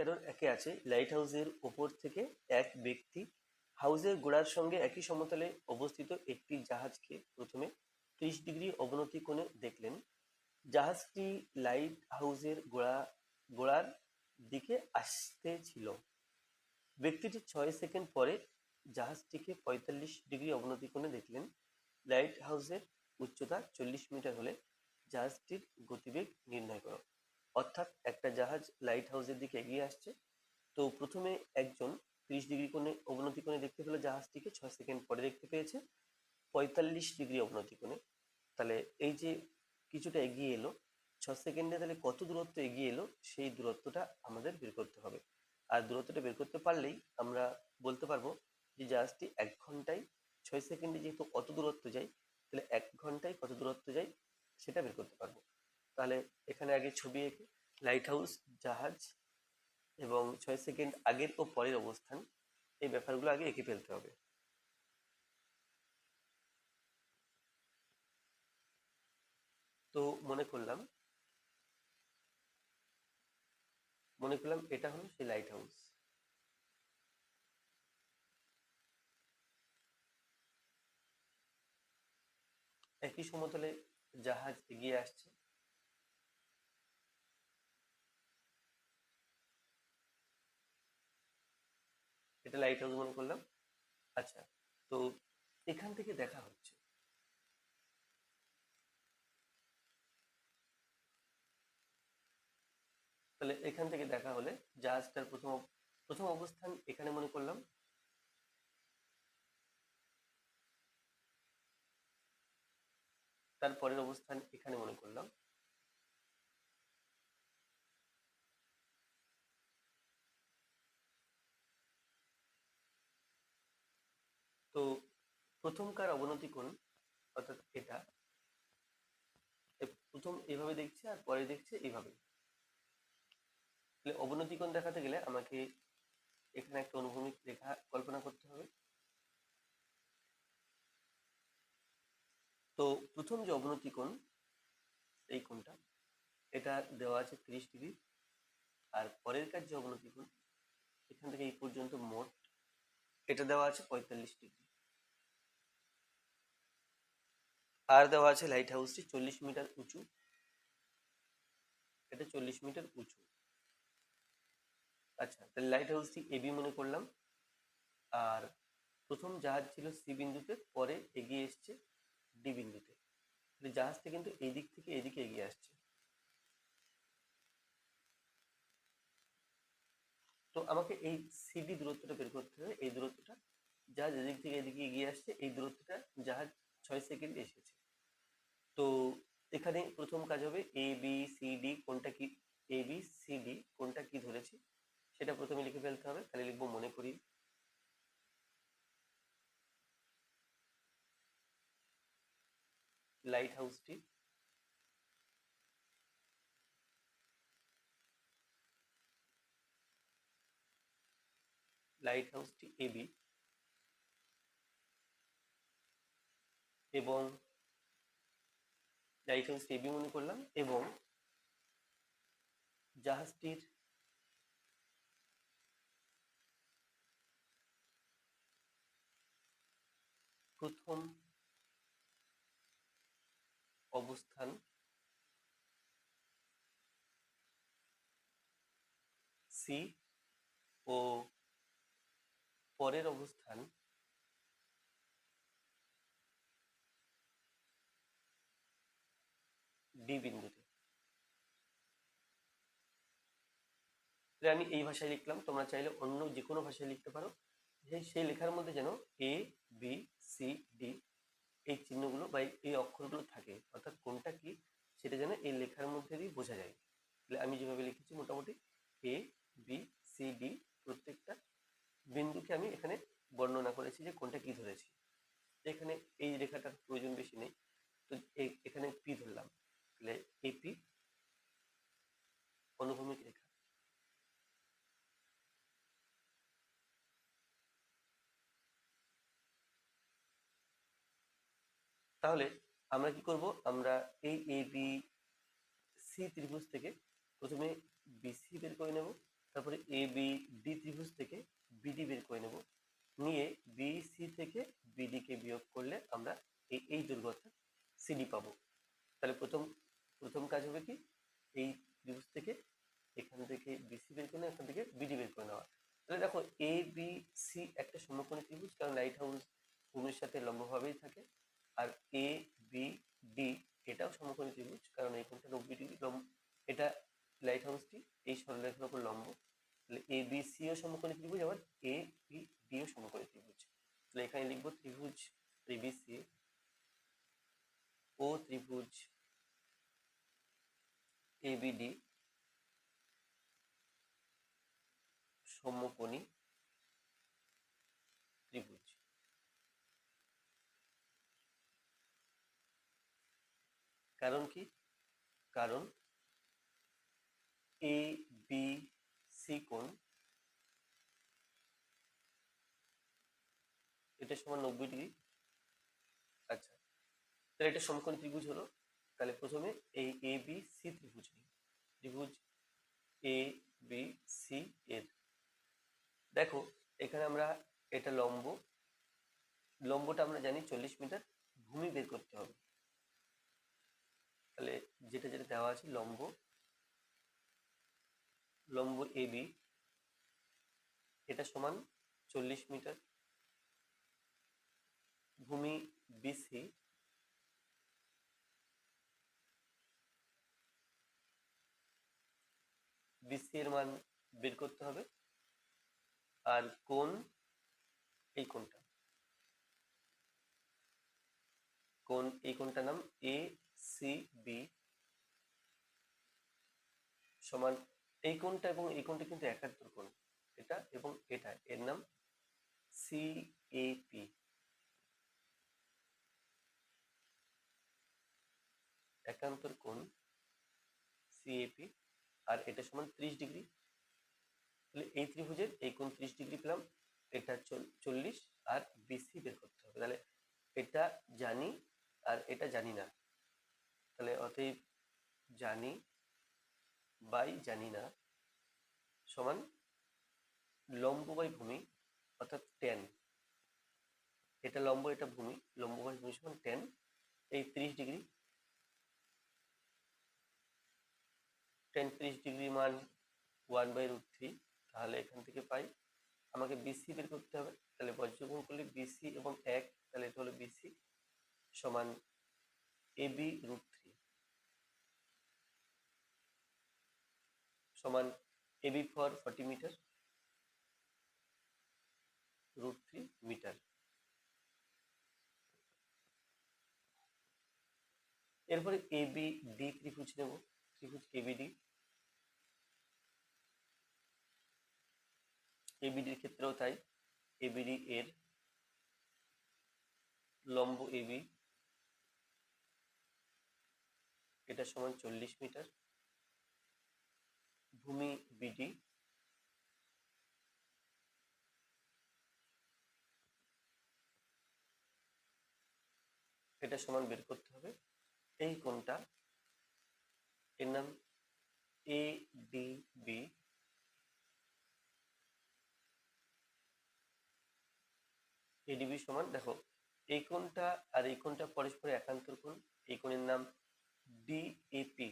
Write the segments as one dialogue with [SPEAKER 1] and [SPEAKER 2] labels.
[SPEAKER 1] তেরোর একে আছে লাইট হাউসের ওপর থেকে এক ব্যক্তি হাউসের গোড়ার সঙ্গে একই সমতলে অবস্থিত একটি জাহাজকে প্রথমে ত্রিশ ডিগ্রি অবনতি কোণে দেখলেন। জাহাজটি লাইট হাউসের গোড়া, গোড়ার দিকে আসতে ছিল। ব্যক্তিটি ছয় সেকেন্ড পরে জাহাজটিকে পঁয়তাল্লিশ ডিগ্রি অবনতি কোণে দেখলেন। লাইট হাউসের উচ্চতা চল্লিশ মিটার হলে জাহাজটির গতিবেগ নির্ণয় করো। অর্থাৎ একটা জাহাজ লাইট হাউসের দিকে এগিয়ে আসছে। তো প্রথমে একজন ত্রিশ ডিগ্রি কোণে অবনতি কোণে দেখতে পেল জাহাজটিকে, ছয় সেকেন্ড পরে দেখতে পেয়েছে। পঁয়তাল্লিশ ডিগ্রি অবনতি কোণে। তাহলে এই যে কিছুটা এগিয়ে এলো ছ সেকেন্ডে তাহলে কত দূরত্ব এগিয়ে এলো, সেই দূরত্বটা আমাদের বের করতে হবে। আর দূরত্বটা বের করতে পারলেই আমরা বলতে পারব যে জাহাজটি এক ঘন্টায় ছয় সেকেন্ডে যেহেতু কত দূরত্ব যায়, তাহলে এক ঘন্টায় কত দূরত্ব যায়, সেটা বের করতে পারব। তাহলে এখানে আগে ছবি এঁকে লাইট হাউস জাহাজ এবং ছয় সেকেন্ড আগের ও পরের অবস্থান, এই ব্যাপারগুলো আগে এঁকে ফেলতে হবে। তো মনে করলাম মনে করলাম এটা হলো সেই লাইট হাউস একই সমতলে জাহাজ এগিয়ে আসছে। এটা লাইট হাউস মনে করলাম। আচ্ছা তো এখান থেকে দেখা হচ্ছে। তাহলে এখান থেকে দেখা হলে জাহাজটার প্রথম প্রথম অবস্থান এখানে মনে করলাম। তারপরের অবস্থান এখানে মনে করলাম। তো প্রথমকার অবনতি কোণ অর্থাৎ এটা। প্রথম এভাবে দেখছে আর পরে দেখছে এইভাবে তাহলে অবনতি কোণ দেখাতে গেলে আমাকে এখানে একটা অনুভূমিক রেখা কল্পনা করতে হবে। তো প্রথম যে অবনতি কোণ, এই কোণটা, এটা দেওয়া আছে তিরিশ ডিগ্রি। আর পরের কাজ যে অবনতি কোণ, এখান থেকে এই পর্যন্ত মোট এটা দেওয়া আছে পঁয়তাল্লিশ ডিগ্রি। আর দেওয়া আছে লাইট হাউসটি চল্লিশ মিটার উঁচু। এটা চল্লিশ মিটার উঁচু। আচ্ছা তাহলে লাইট হাউসটি এবি মনে করলাম। আর প্রথম জাহাজ ছিল সি বিন্দুতে, পরে এগিয়ে এসছে ডি বিন্দুতে। জাহাজটা কিন্তু এই দিক থেকে এদিকে এগিয়ে আসছে। তো আমাকে এই সিডি দূরত্বটা বের করতে হবে। এই দূরত্বটা জাহাজ এদিক থেকে এদিকে এগিয়ে আসছে। এই দূরত্বটা জাহাজ ছয় সেকেন্ড এসেছে। তো এখানে প্রথম কাজ হবে এ বি সি ডি কোনটা কি? এ বি সি ডি কোনটা কি ধরেছি? সেটা প্রথমে লিখে ফেলতে হবে। তাহলে লিখব মনে করি। লাইট হাউসটি লাইট হাউসটি এবি এবং লাইট হাউস এবি মনে করলাম এবং জাহাজটির প্রথম অবস্থান সি ও পরের অবস্থান ডি বিন্দুতে। আমি এই ভাষায় লিখলাম, তোমরা চাইলে অন্য যে কোনো ভাষায় লিখতে পারো। সেই লেখার মধ্যে যেন এ বি সি ডি এই চিহ্নগুলো বা এই অক্ষরগুলো থাকে, অর্থাৎ কোনটা কি সেটা যেন এই লেখার মধ্যে দিয়ে বোঝা যায়। তাহলে আমি যেভাবে লিখেছি মোটামুটি এ বি সি ডি প্রত্যেকটা বিন্দুকে আমি এখানে বর্ণনা করেছি যে কোনটা কি ধরেছি। এখানে এই রেখাটার প্রয়োজন বেশি নেই। তো এখানে পি ধরলাম। তাহলে এপি অনুভূমিক রেখা। তাহলে আমরা কি করব? আমরা এই এ বি সি ত্রিভুজ থেকে প্রথমে বিসি বের করে নেব। তারপরে এ বি ডি ত্রিভুজ থেকে বিডি বের করে নেব। নিয়ে বি সি থেকে বিডি কে বিয়োগ করলে আমরা এই এই দৈর্ঘ্যটা সিডি পাবো। তাহলে প্রথম প্রথম কাজ হবে কি? এই ত্রিভুজ থেকে এখান থেকে বিসি বের করে এখান থেকে বিডি বের করে নেওয়া। তাহলে দেখো এ বি সি একটা সমকোণী ত্রিভুজ, কারণ লাইট হাউস ভূমির সাথে লম্বভাবেই থাকে। আর এ বি ডি এটাও সমকোণী ত্রিভুজ কারণ এই কোণটা নব্বই ডিগ্রি লম্ব এটা লাইট হাউসটি এই সরলরেখার উপর লম্ব তাহলে এ বি সি ও সমকোণী ত্রিভুজ আবার এ বি ডি ও সমকোণী ত্রিভুজ। তাহলে এখানে লিখব ত্রিভুজ এবিসি ও ত্রিভুজ এবিডি সমকোণী ত্রিভুজ। কারণ কি? কারণ এ বি সি কোণ এটা সমান নব্বই ডিগ্রি আচ্ছা তাহলে এটা সমকোণী ত্রিভুজ হলো। তাহলে প্রথমে এই এ বি সি ত্রিভুজ ত্রিভুজ এ বি সি এর দেখো, এখানে আমরা এটা লম্ব। লম্বটা আমরা জানি চল্লিশ মিটার ভূমি বের করতে হবে। তাহলে যেটা যেটা দেওয়া আছে, লম্ব। লম্ব এ বি এটা সমান চল্লিশ মিটার। ভূমি বিসি। বিসি এর মান বের করতে হবে। আর কোন এই কোনটা কোন এই কোনটার নাম এ সি বি। সমান এই কোনটা এবং এই কোনটা কিন্তু একাত্তর কোণ। এটা এবং এটা, এর নাম সি এ পি। একান্তর কোণ সিএপি আর এটা সমান ত্রিশ ডিগ্রি। তাহলে এই ত্রিভুজের এই কোণ ত্রিশ ডিগ্রি পেলাম, এটা চল্লিশ আর বিসি বের করতে হবে। তাহলে এটা জানি আর এটা জানি না। তাহলে অতএব জানি বাই জানি না সমান লম্ব বাই ভূমি অর্থাৎ টেন এটা লম্ব, এটা ভূমি, লম্ব বাই ভূমি সমান টেন এই ত্রিশ ডিগ্রি টেন ত্রিশ ডিগ্রি মান ওয়ান বাই রুট থ্রি তাহলে এখান থেকে পাই। আমাকে বিসি বের করতে হবে, তাহলে বজ্রগুণ করলে বিসি এবং এক, তাহলে এটা হলো বিসি সমান এ বি রুট থ্রি সমান A B for forty metre root three metre এরপরে এ বি ডি ত্রিভুজ নেব। ত্রিভুজ এবিডি এবিডির ক্ষেত্রেও তাই। এবিডি এর লম্ব এবি এটা সমান চল্লিশ মিটার। ভূমি বিডি এটা সমান বের করতে হবে। এই কোণটা এর নাম এ ডি বি এডিবি সমান, দেখো এই কোণটা আর এই কোণটা পরস্পর একান্তর কোণ এই কোণের নাম ডিএপি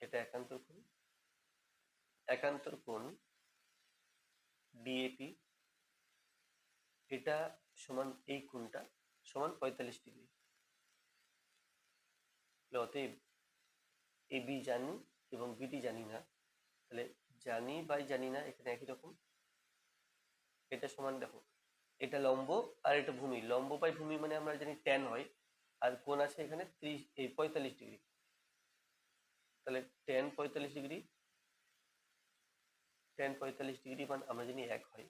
[SPEAKER 1] এটা একান্তর কোণ একান্তর কোণ ডিএপি এটা সমান এই কোণটা, সমান পঁয়তাল্লিশ ডিগ্রি। অতএব এ বি জানি এবং বিডি জানি না। তাহলে জানি বাই জানি না, এখানে একই রকম। এটা সমান দেখো, এটা লম্ব আর এটা ভূমি। লম্ব বাই ভূমি মানে আমরা জানি ট্যান হয়, আর কোণ আছে এখানে ত্রিশ, এই পঁয়তাল্লিশ ডিগ্রি। তাহলে ট্যান পঁয়তাল্লিশ ডিগ্রি ট্যান পঁয়তাল্লিশ ডিগ্রি মান আমরা জানি এক হয়।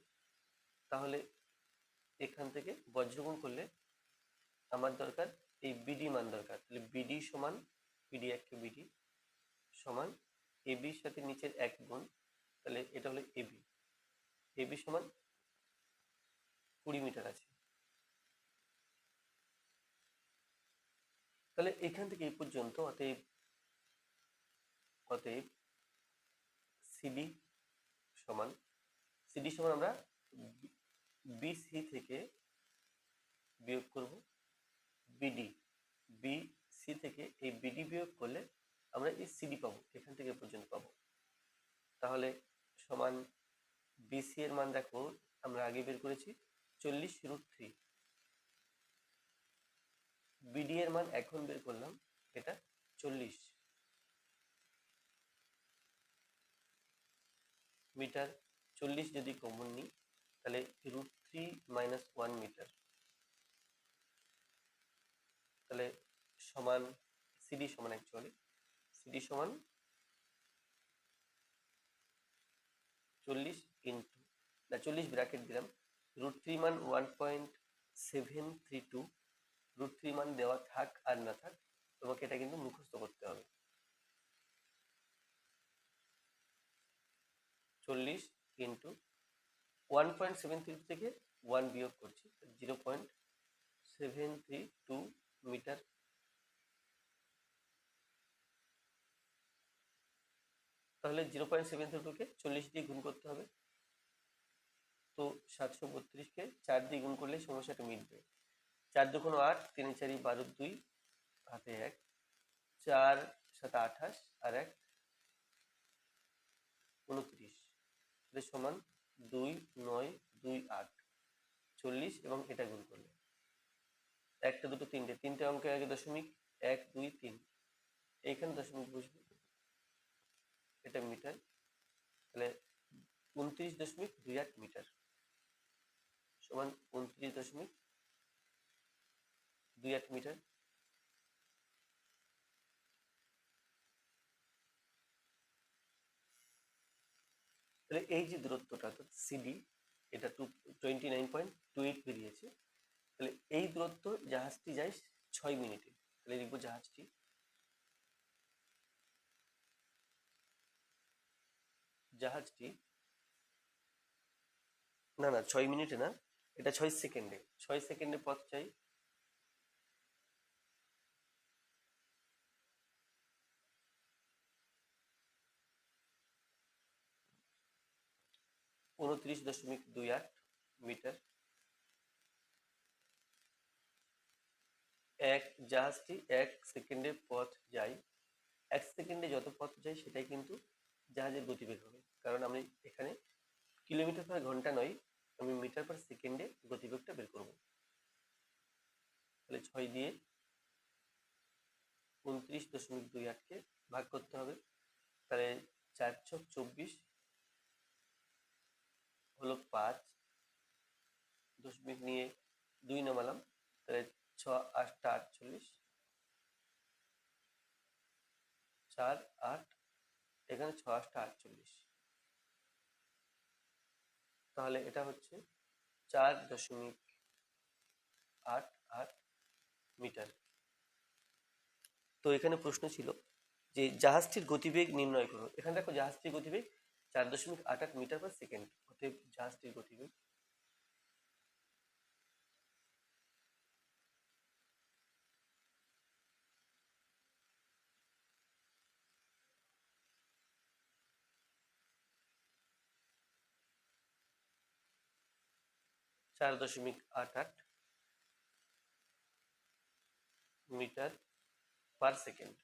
[SPEAKER 1] তাহলে এখান থেকে বজ্রগুণ করলে আমার দরকার এই বিডি মান দরকার। তাহলে বিডি সমান বিডি এককে বিডি সমান এবির সাথে নিচের এক গুণ, তাহলে এটা হলো এবি এবি সমান কুড়ি মিটার আছে। তাহলে এখান থেকে এই পর্যন্ত অতএব অতএব সিডি সমান সিডি সমান আমরা বিসি থেকে বিয়োগ করব। বিডি বিসি থেকে এই বিডি বিয়োগ করলে আমরা এই সিডি পাবো, এখান থেকে পর্যন্ত পাবো। তাহলে সমান বিসি এর মান দেখো, আমরা আগে বের করেছি চল্লিশ রুট থ্রি বিডি এর মান এখন বের করলাম, এটা চল্লিশ। মিটার চল্লিশ যদি কমন নিই, তাহলে root three minus one metre তাহলে সমান সিডি সমান অ্যাকচুয়ালি সিডি সমান চল্লিশ ইন্টু না চল্লিশ ব্র্যাকেট দিলাম রুট থ্রি মান one point seven three two root three মান দেওয়া থাক আর না থাক, তোমাকে এটা কিন্তু মুখস্থ করতে হবে। চল্লিশ into one point seven three থেকে ওয়ান বিয়োগ করছি zero point seven three two metre. তাহলে জিরো পয়েন্ট সেভেন থ্রি টুকে চল্লিশ দিয়ে গুণ করতে হবে। তো সাতশো বত্রিশকে চার দিয়ে গুণ করলে সমস্যাটা মিটবে চার দুগুণ আট, তিন চারি বারো দুই, হাতে এক। চার সাত আঠাশ আর এক, উনত্রিশ। সমান দুই নয় দুই আট। চল্লিশ এবং এটা গুণ করলে। একটা, দুটো, তিনটে তিনটে অঙ্কের আগে দশমিক, এক, দুই, তিন। এইখানে দশমিক বসবে এটা মিটার। তাহলে উনত্রিশ দশমিক দুই আট মিটার। সমান উনত্রিশ দশমিক দুই আট মিটার। তাহলে এই যে দূরত্বটা, অর্থাৎ সিডি এটা to twenty nine point two eight বেরিয়েছে। তাহলে এই দূরত্ব জাহাজটি যায় ছয় মিনিটে। তাহলে লিখব জাহাজটি। জাহাজটি না না, ছয় মিনিটে না, এটা ছয় সেকেন্ডে। ছয় সেকেন্ডে পথ চাই। উনত্রিশ দশমিক দুই আট মিটার। এক জাহাজটি এক সেকেন্ডে পথ যায়। এক সেকেন্ডে যত পথ যায়, সেটাই কিন্তু জাহাজের গতিবেগ হবে। কারণ আমি এখানে কিলোমিটার পার ঘণ্টা নয়, আমি মিটার পার সেকেন্ডে গতিবেগটা বের করব। তাহলে ছয় দিয়ে উনত্রিশ দশমিক দুই আটকে ভাগ করতে হবে। তাহলে চার ছক চব্বিশ হলো পাঁচ দশমিক নিয়ে দুই নামালাম। তাহলে ছ আটটা আটচল্লিশ, চার আট, এখানে ছ আটটা আটচল্লিশ। তাহলে এটা হচ্ছে চার দশমিক আট আট মিটার। তো এখানে প্রশ্ন ছিল যে জাহাজটির গতিবেগ নির্ণয় করো। এখানে দেখো জাহাজটির গতিবেগ চার দশমিক আট আট মিটার পার সেকেন্ড, অতএব জাহাজটির গতিবেগ চার দশমিক আট আট মিটার পার সেকেন্ড।